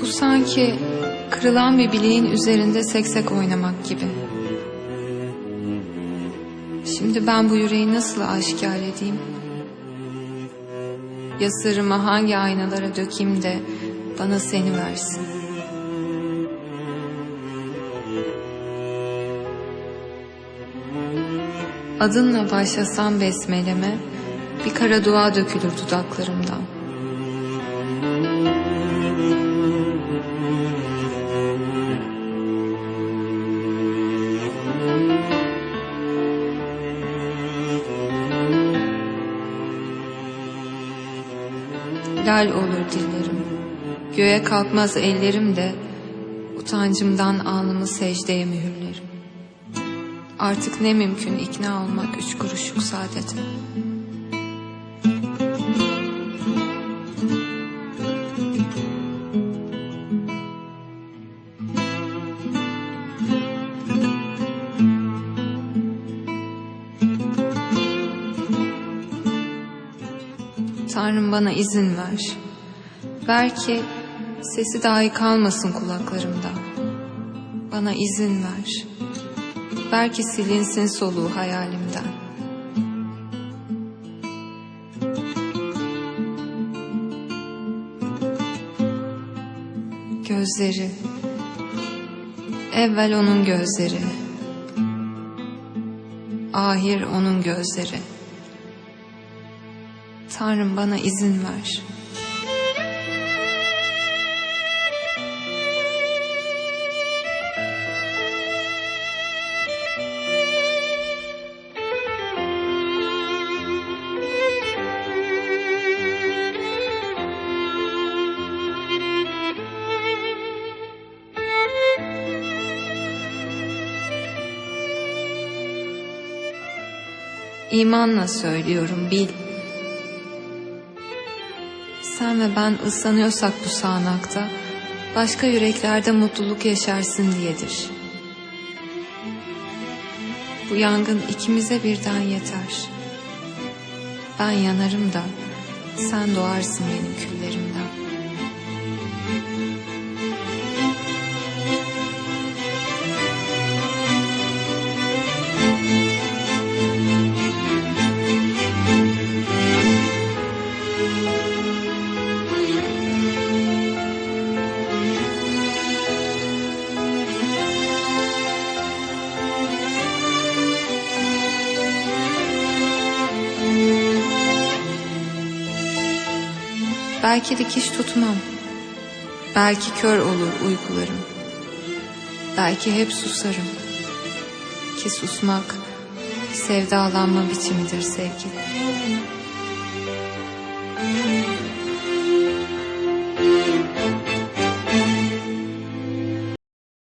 Bu sanki kırılan bir bileğin üzerinde seksek oynamak gibi. Şimdi ben bu yüreği nasıl aşikar edeyim? Ya hangi aynalara dökeyim de bana seni versin? Adınla başlasam besmeleme, bir kara dua dökülür dudaklarımdan. Lal olur dillerim, göğe kalkmaz ellerim de, utancımdan alnımı secdeye mühürlerim. Artık ne mümkün ikna olmak üç kuruşluk saadete. Tanrım bana izin ver. Ver ki sesi dahi kalmasın kulaklarımda. Bana izin ver. Ver ki silinsin soluğu hayalimden. Gözleri. Evvel onun gözleri. Ahir onun gözleri. Tanrım bana izin ver. İmanla söylüyorum bil. Sen ve ben ıslanıyorsak bu sağanakta, başka yüreklerde mutluluk yaşarsın diyedir. Bu yangın ikimize birden yeter. Ben yanarım da, sen doğarsın benim küllerimden. Belki dikiş tutmam. Belki kör olur uykularım. Belki hep susarım. Ki susmak sevdalanma biçimidir sevgili.